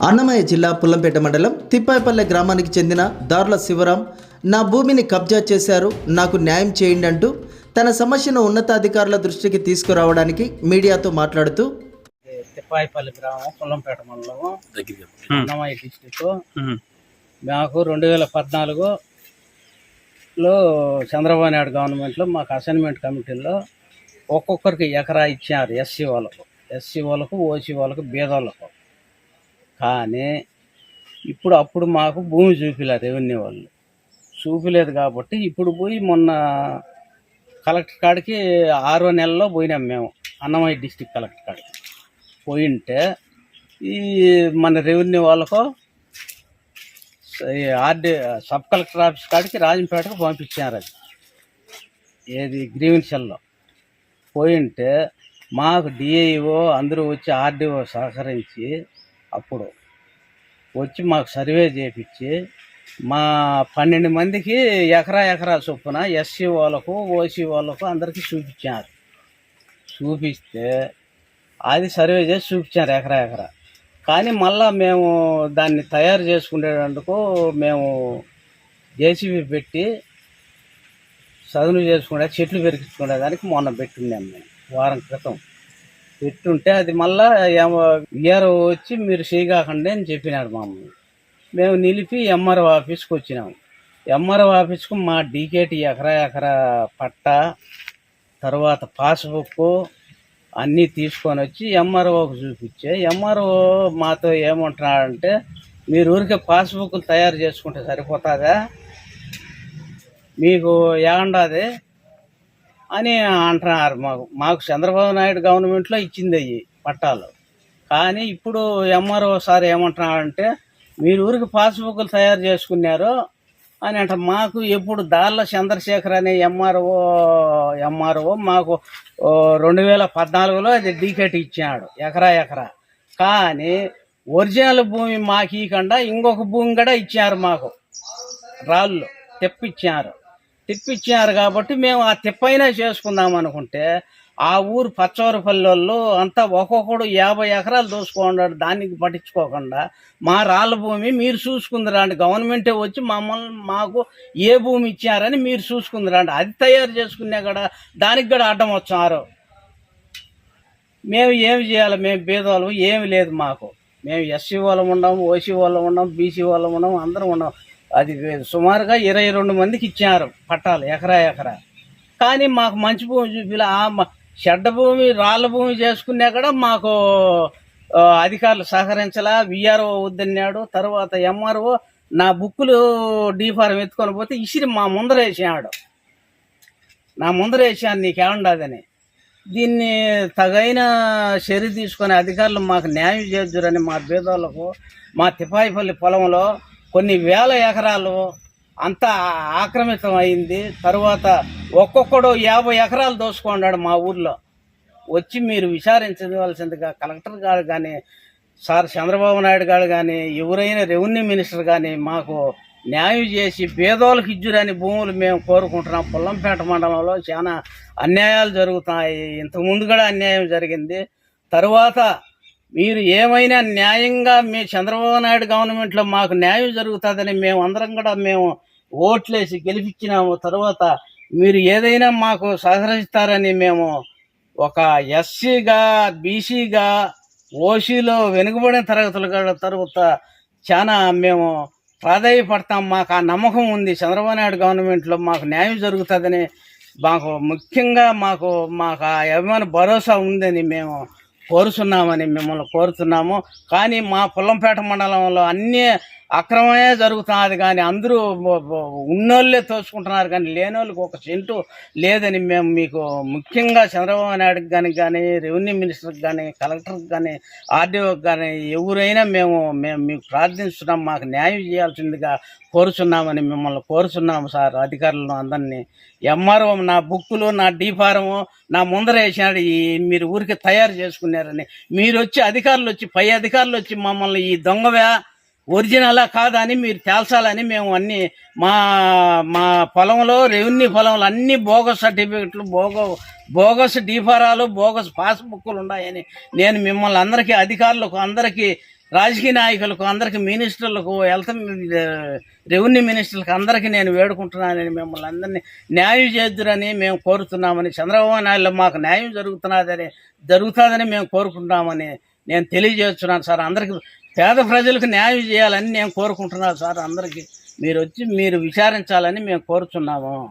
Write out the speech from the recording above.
అన్నమయ్య జిల్లా పుల్లంపేట మండలం తిప్పాయిపల్లె గ్రామానికి చెందిన దార్ల శివరాం నా భూమిని కబ్జా చేశారు నాకు న్యాయం చేయండి అంటూ తన సమస్యను ఉన్నతాధికారుల దృష్టికి తీసుకురావడానికి మీడియాతో మాట్లాడుతూ తిప్పాయిపల్లి గ్రామం పుల్లంపేట మండలం అన్నమయ్య డిస్టిక్ మాకు రెండు వేల పద్నాలుగులో చంద్రబాబు నాయుడు గవర్నమెంట్లో మాకు అసైన్మెంట్ కమిటీలో ఒక్కొక్కరికి ఎకరా ఇచ్చారు ఎస్సీ వాళ్ళకు. ఎస్సీ వాళ్ళకు ఓసీ వాళ్ళకు బీదోళ్ళకు. కానీ ఇప్పుడు అప్పుడు మాకు భూమి చూపిలేదు రెవెన్యూ వాళ్ళు. చూపిలేదు కాబట్టి ఇప్పుడు పోయి మొన్న కలెక్టర్ కాడికి ఆరో నెలలో పోయినాం మేము అన్నమయ్య డిస్టిక్ కలెక్టర్ కాడికి. పోయింటే ఈ మన రెవెన్యూ వాళ్ళకు ఈ ఆర్డీ సబ్ కలెక్టర్ ఆఫీస్ కాడికి రాజంపేటకు పంపించారు అది. ఏది గ్రీవెన్షల్లో పోయింటే మాకు డిఐఓ అందరూ వచ్చి ఆర్డీఓ సహకరించి అప్పుడు వచ్చి మాకు సర్వే చేపించి మా పన్నెండు మందికి ఎకరా ఎకరా చొప్పున ఎస్సీ వాళ్ళకు ఓసీ వాళ్ళకు అందరికీ చూపించారు. చూపిస్తే అది సర్వే చేసి చూపించారు ఎకరా ఎకరా. కానీ మళ్ళా మేము దాన్ని తయారు చేసుకునేటందుకు మేము జేసీబీ పెట్టి చదును చేసుకునే చెట్లు పెరిగించుకునే దానికి మొన్న పెట్టున్నాం మేము వారం క్రితం. పెట్టుంటే అది మళ్ళా ఇయర్ వచ్చి మీరు చేయగాకండి అని చెప్పినారు మమ్మల్ని మేము నిలిపి ఎంఆర్ఓ ఆఫీస్కి వచ్చినాము ఎంఆర్ఓ ఆఫీస్కు మా డీకేటి ఎకరా ఎకరా పట్ట తర్వాత పాస్బుక్ అన్నీ తీసుకొని వచ్చి ఎంఆర్ఓకి చూపించే. ఎంఆర్ఓ మాతో ఏమంటున్నాడంటే మీరు ఊరికే పాస్బుక్లు తయారు చేసుకుంటే సరిపోతుందా? మీకు ఏమండాది? అని అంటున్నారు. మాకు మాకు చంద్రబాబు నాయుడు గవర్నమెంట్లో ఇచ్చింది అయ్యి పట్టాలు. కానీ ఇప్పుడు ఎంఆర్ఓ సార్ ఏమంటున్నారంటే మీరు ఊరికి పాస్బుక్లు తయారు చేసుకున్నారు అని అంట మాకు ఎప్పుడు దాళ్ళ చంద్రశేఖర్ అనే ఎంఆర్ఓ ఎంఆర్ఓ మాకు రెండు వేల పద్నాలుగులో అది డీకెట్ ఇచ్చాడు ఎకరా ఎకరా. కానీ ఒరిజినల్ భూమి మాకు ఇవ్వకుండా ఇంకొక భూమి కూడా ఇచ్చారు మాకు. రాళ్ళు తెప్పిచ్చారు. తిప్పిచ్చారు కాబట్టి మేము ఆ తిప్పైనా చేసుకుందాం అనుకుంటే ఆ ఊరు పచ్చవరపల్లి వాళ్ళు అంతా ఒక్కొక్కడు యాభై ఎకరాలు దోసుకున్నాడు. దానికి పట్టించుకోకుండా మా రాళ్ళ భూమి మీరు చూసుకుందిరాండి గవర్నమెంటే వచ్చి మమ్మల్ని మాకు ఏ భూమి ఇచ్చారని మీరు చూసుకుందిరాండి అది తయారు చేసుకునే కూడా దానికి కూడా అడ్డం వచ్చారు మేము ఏమి చేయాలి? మేము బీదవాళ్ళం ఏమి లేదు మాకు. మేము ఎస్సీ వాళ్ళం ఉన్నాం ఓసీ వాళ్ళం ఉన్నాం బీసీ వాళ్ళం ఉన్నాం అందరం ఉన్నాం. అది సుమారుగా ఇరవై రెండు మందికి ఇచ్చారు పట్టాలు ఎకరా ఎకరా. కానీ మాకు మంచి భూమి చూపిలా ఆ మ- చెడ్డ భూమి రాళ్ళ భూమి చేసుకున్నా కూడా మాకు అధికారులు సహకరించలా. విఆర్ఓ వద్దన్నాడు. తర్వాత ఎంఆర్ఓ నా బుక్కులు డీ ఎత్తుకొని పోతే ఇసిరి మా ముందరేసాడు నా ముందరేసాను నీకేముండదని. దీన్ని తగైన చర్య తీసుకొని అధికారులు మాకు న్యాయం చేద్దురని మా బీదోళ్ళకు మా తిపాయిపల్లి పొలంలో కొన్ని వేల ఎకరాలు అంతా ఆక్రమితం అయింది. తరువాత ఒక్కొక్కడు యాభై ఎకరాలు దోసుకున్నాడు మా ఊర్లో. వచ్చి మీరు విచారించవలసిందిగా కలెక్టర్ గారు కానీ సార్ చంద్రబాబు నాయుడు గారు కానీ ఎవరైనా రెవెన్యూ మినిస్టర్ కానీ మాకు న్యాయం చేసి పేదోళ్ళకి ఇజ్జురని భూములు మేము కోరుకుంటున్నాం. పుల్లంపేట మండలంలో చాలా అన్యాయాలు జరుగుతున్నాయి. ఇంతకుముందు కూడా అన్యాయం జరిగింది. తరువాత మీరు ఏమైనా న్యాయంగా మీ చంద్రబాబు నాయుడు గవర్నమెంట్లో మాకు న్యాయం జరుగుతుందని మేము అందరం కూడా మేము ఓట్లేసి గెలిపించినాము. తర్వాత మీరు ఏదైనా మాకు సహకరిస్తారని మేము ఒక ఎస్సీగా బీసీగా ఓసీలో వెనుకబడిన తరగతులు తర్వాత చాలా మేము ప్రాధాయపడతాం. మాకు ఆ నమ్మకం ఉంది. చంద్రబాబు నాయుడు గవర్నమెంట్లో మాకు న్యాయం జరుగుతుందని మాకు ముఖ్యంగా మాకు మాకు ఆ అభిమాన భరోసా ఉందని మేము కోరుతున్నామని మిమ్మల్ని కోరుతున్నాము కానీ మా పుల్లంపేట మండలంలో అన్ని అక్రమమే జరుగుతున్నది కానీ అందరూ ఉన్నోళ్ళే తోచుకుంటున్నారు కానీ లేనోళ్ళకి ఒక సెంటు లేదని మేము మీకు ముఖ్యంగా చంద్రబాబు నాయుడుకి కానీ కానీ రెవెన్యూ మినిస్టర్కి కానీ కలెక్టర్కి కానీ ఆర్డీఓకి కానీ ఎవరైనా మేము మేము మీకు ప్రార్థిస్తున్నాం మాకు న్యాయం చేయాల్సిందిగా కోరుచున్నామని మిమ్మల్ని కోరుచున్నాము సార్ అధికారులను అందరినీ. ఎంఆర్ఓ నా బుక్కులు నా డీఫారము నా ముందర వేసినాడు ఈ మీరు ఊరికి తయారు చేసుకున్నారని. మీరు వచ్చి అధికారులు వచ్చి పై అధికారులు వచ్చి మమ్మల్ని ఈ దొంగవే ఒరిజినలా కాదని మీరు తేల్చాలని మేము అన్ని మా మా పొలంలో రెవెన్యూ పొలంలో అన్ని బోగస్ సర్టిఫికెట్లు బోగో బోగస్ డీఫారాలు బోగస్ పాస్బుక్లు ఉన్నాయని నేను మిమ్మల్ని అందరికీ అధికారులకు అందరికీ రాజకీయ నాయకులకు అందరికీ మినిస్టర్లకు హెల్త్ రెవెన్యూ మినిస్టర్లకు అందరికీ నేను వేడుకుంటున్నానని మిమ్మల్ని అందరినీ న్యాయం చేద్దురని మేము కోరుతున్నామని చంద్రబాబు నాయుడు మాకు న్యాయం జరుగుతున్నదని జరుగుతుందని మేము కోరుకుంటున్నామని నేను తెలియజేస్తున్నాను సార్. అందరికి పేద ప్రజలకు న్యాయం చేయాలని నేను కోరుకుంటున్నాను సార్ అందరికీ. మీరు వచ్చి మీరు విచారించాలని మేము కోరుచున్నాము.